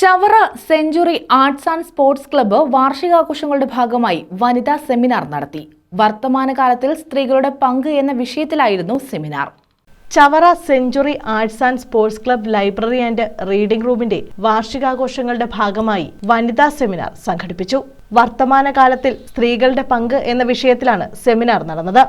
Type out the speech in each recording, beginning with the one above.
Chavara century arts and sports club വാർഷികാഘോഷങ്ങളുടെ ഭാഗമായി വനിതാ seminar നടത്തി. വർത്തമാനകാലത്തിൽ സ്ത്രീകളുടെ പങ്ക് എന്ന വിഷയത്തിലായിരുന്നു seminar. Chavara century arts and sports club library and reading റൂമിന്റെ വാർഷികാഘോഷങ്ങളുടെ ഭാഗമായി വനിതാ സെമിനാർ സംഘടിപ്പിച്ചു. വർത്തമാനകാലത്തിൽ സ്ത്രീകളുടെ പങ്ക് എന്ന വിഷയത്തിലാണ് സെമിനാർ നടന്നത്.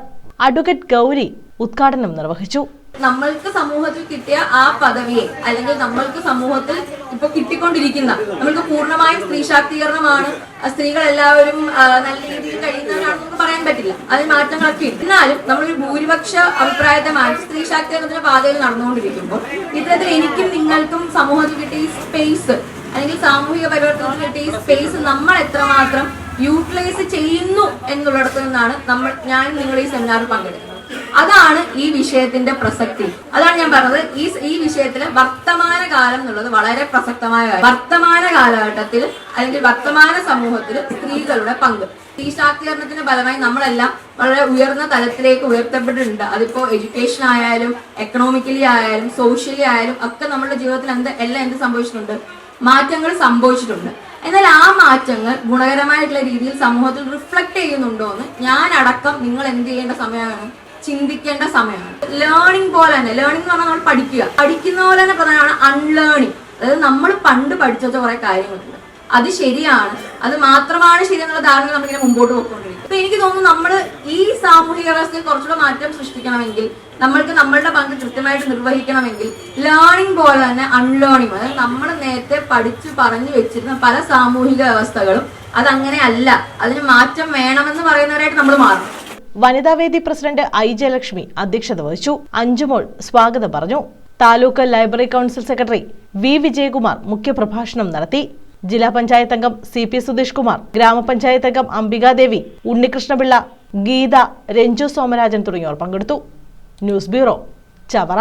അഡ്വക്കേറ്റ് ഗൗരി ഉദ്ഘാടനം നിർവഹിച്ചു. നമ്മൾക്ക് സമൂഹത്തിൽ കിട്ടിയ ആ പദവിയെ അല്ലെങ്കിൽ നമ്മൾക്ക് സമൂഹത്തിൽ ഇപ്പൊ കിട്ടിക്കൊണ്ടിരിക്കുന്ന നമ്മൾക്ക് പൂർണമായും സ്ത്രീ ശാക്തീകരണമാണ് സ്ത്രീകൾ എല്ലാവരും നല്ല രീതിയിൽ കഴിയുന്നവരാണെന്ന് പറയാൻ പറ്റില്ല. അതിൽ മാറ്റങ്ങളൊക്കെ എന്നാലും നമ്മളൊരു ഭൂരിപക്ഷ അഭിപ്രായത്തെ മാറ്റി സ്ത്രീ ശാക്തീകരണത്തിന്റെ പാതയിൽ നടന്നുകൊണ്ടിരിക്കുമ്പോൾ ഇത്തരത്തിൽ എനിക്കും നിങ്ങൾക്കും സമൂഹത്തിൽ കിട്ടിയ ഈ സ്പേസ് അല്ലെങ്കിൽ സാമൂഹിക പരിവർത്തനത്തിൽ കിട്ടിയ ഈ സ്പേസ് നമ്മൾ എത്രമാത്രം യൂട്ടിലൈസ് ചെയ്യുന്നു എന്നുള്ളിടത്ത് നിന്നാണ് നമ്മൾ ഞാൻ നിങ്ങൾ ഈ സെമിനാറിൽ പങ്കെടുക്കുന്നത്. അതാണ് ഈ വിഷയത്തിന്റെ പ്രസക്തി. അതാണ് ഞാൻ പറഞ്ഞത്. ഈ ഈ വിഷയത്തിൽ വർത്തമാന കാലം എന്നുള്ളത് വളരെ പ്രസക്തമായ. വർത്തമാന കാലഘട്ടത്തിൽ അല്ലെങ്കിൽ വർത്തമാന സമൂഹത്തിൽ സ്ത്രീകളുടെ പങ്ക്. സ്ത്രീ ശാക്തീകരണത്തിന്റെ ഫലമായി നമ്മളെല്ലാം വളരെ ഉയർന്ന തലത്തിലേക്ക് ഉയർത്തപ്പെട്ടിട്ടുണ്ട്. അതിപ്പോ എഡ്യൂക്കേഷൻ ആയാലും എക്കണോമിക്കലി ആയാലും സോഷ്യലി ആയാലും ഒക്കെ നമ്മുടെ ജീവിതത്തിൽ എന്ത് എല്ലാം എന്ത് സംഭവിച്ചിട്ടുണ്ട്? മാറ്റങ്ങൾ സംഭവിച്ചിട്ടുണ്ട്. എന്നാൽ ആ മാറ്റങ്ങൾ ഗുണകരമായിട്ടുള്ള രീതിയിൽ സമൂഹത്തിൽ റിഫ്ലക്ട് ചെയ്യുന്നുണ്ടോ എന്ന് ഞാൻ അടക്കം നിങ്ങൾ എന്ത് ചെയ്യേണ്ട സമയമാണ് ചിന്തിക്കേണ്ട സമയമാണ്. ലേണിംഗ് പോലെ തന്നെ ലേണിംഗ് എന്ന് പറഞ്ഞാൽ നമ്മൾ പഠിക്കുക. പഠിക്കുന്ന പോലെ തന്നെ പ്രധാനമാണ് അൺലേണിംഗ് അതായത് നമ്മൾ പണ്ട് പഠിച്ചത് കുറെ കാര്യങ്ങളുണ്ട്. അത് ശരിയാണ്. അത് മാത്രമാണ് ശരി എന്നുള്ള ധാരണ നമ്മളിങ്ങനെ മുമ്പോട്ട് പോയിക്കൊണ്ടിരിക്കും അപ്പൊ എനിക്ക് തോന്നുന്നു നമ്മൾ ഈ സാമൂഹിക വ്യവസ്ഥയിൽ കുറച്ചുകൂടെ മാറ്റം സൃഷ്ടിക്കണമെങ്കിൽ നമ്മൾക്ക് നമ്മളുടെ പങ്ക് കൃത്യമായിട്ട് നിർവഹിക്കണമെങ്കിൽ ലേണിംഗ് പോലെ തന്നെ അൺലേണിംഗ് അതായത് നമ്മൾ നേരത്തെ പഠിച്ചു പറഞ്ഞു വെച്ചിരുന്ന പല സാമൂഹിക വ്യവസ്ഥകളും അതങ്ങനെ അല്ല അതിന് മാറ്റം വേണമെന്ന് പറയുന്നവരായിട്ട് നമ്മൾ മാറണം. വനിതാവേദി പ്രസിഡന്റ് ഐ ജയലക്ഷ്മി അധ്യക്ഷത വഹിച്ചു. അഞ്ചുമോൾ സ്വാഗതം പറഞ്ഞു. Taluk library council secretary V Vijayakumar മുഖ്യപ്രഭാഷണം നടത്തി. ജില്ലാ പഞ്ചായത്ത് അംഗം സി പി സുധീഷ് കുമാർ ഗ്രാമപഞ്ചായത്ത് അംഗം അംബികാദേവി ഉണ്ണികൃഷ്ണപിള്ള ഗീത രഞ്ജു സോമരാജൻ തുടങ്ങിയവർ പങ്കെടുത്തു. News bureau Chavara.